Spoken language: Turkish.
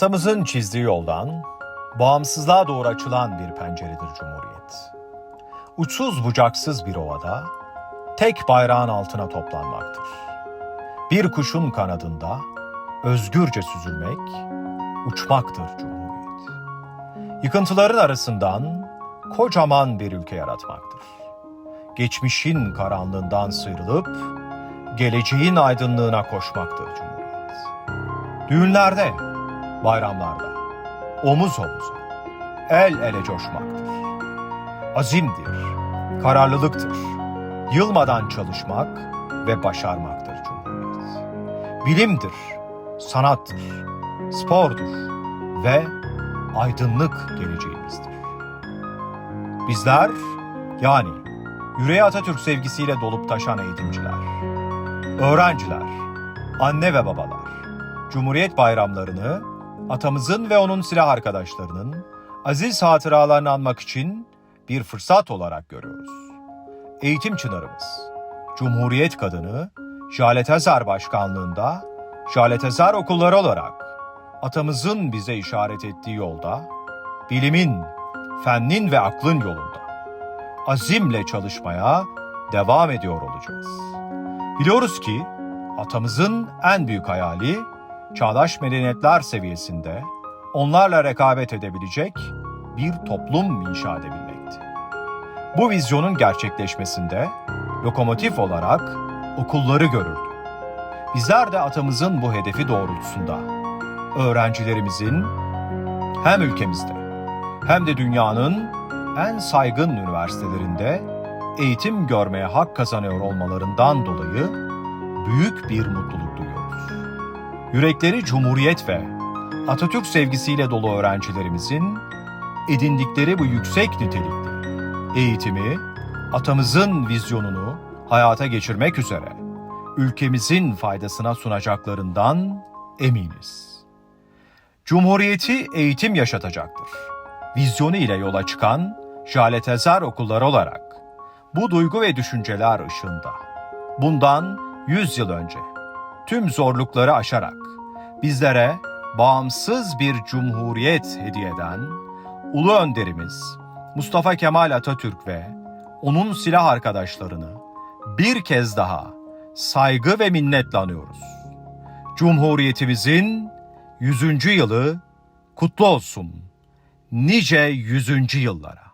Atamızın çizdiği yoldan bağımsızlığa doğru açılan bir penceredir Cumhuriyet. Uçsuz bucaksız bir ovada tek bayrağın altına toplanmaktır. Bir kuşun kanadında özgürce süzülmek, uçmaktır Cumhuriyet. Yıkıntıların arasından kocaman bir ülke yaratmaktır. Geçmişin karanlığından sıyrılıp geleceğin aydınlığına koşmaktır Cumhuriyet. Düğünlerde, bayramlarda, omuz omuza, el ele coşmaktır. Azimdir, kararlılıktır, yılmadan çalışmak ve başarmaktır Cumhuriyet. Bilimdir, sanattır, spordur ve aydınlık geleceğimizdir. Bizler, yani yüreği Atatürk sevgisiyle dolup taşan eğitimciler, öğrenciler, anne ve babalar, Cumhuriyet bayramlarını atamızın ve onun silah arkadaşlarının aziz hatıralarını anmak için bir fırsat olarak görüyoruz. Eğitim çınarımız, Cumhuriyet kadını Jale Tezer başkanlığında Jale Tezer okulları olarak atamızın bize işaret ettiği yolda bilimin, fennin ve aklın yolunda azimle çalışmaya devam ediyor olacağız. Biliyoruz ki atamızın en büyük hayali çağdaş medeniyetler seviyesinde onlarla rekabet edebilecek bir toplum inşa edebilmekti. Bu vizyonun gerçekleşmesinde lokomotif olarak okulları görürdü. Bizler de atamızın bu hedefi doğrultusunda öğrencilerimizin hem ülkemizde hem de dünyanın en saygın üniversitelerinde eğitim görmeye hak kazanıyor olmalarından dolayı büyük bir mutluluk. Yürekleri cumhuriyet ve Atatürk sevgisiyle dolu öğrencilerimizin edindikleri bu yüksek nitelikli eğitimi atamızın vizyonunu hayata geçirmek üzere ülkemizin faydasına sunacaklarından eminiz. Cumhuriyeti eğitim yaşatacaktır. Vizyonu ile yola çıkan Jale Tezer okulları olarak bu duygu ve düşünceler ışığında bundan 100 yıl önce tüm zorlukları aşarak bizlere bağımsız bir cumhuriyet hediye eden Ulu Önderimiz Mustafa Kemal Atatürk ve onun silah arkadaşlarını bir kez daha saygı ve minnetle anıyoruz. Cumhuriyetimizin 100. yılı kutlu olsun. Nice 100. yıllara.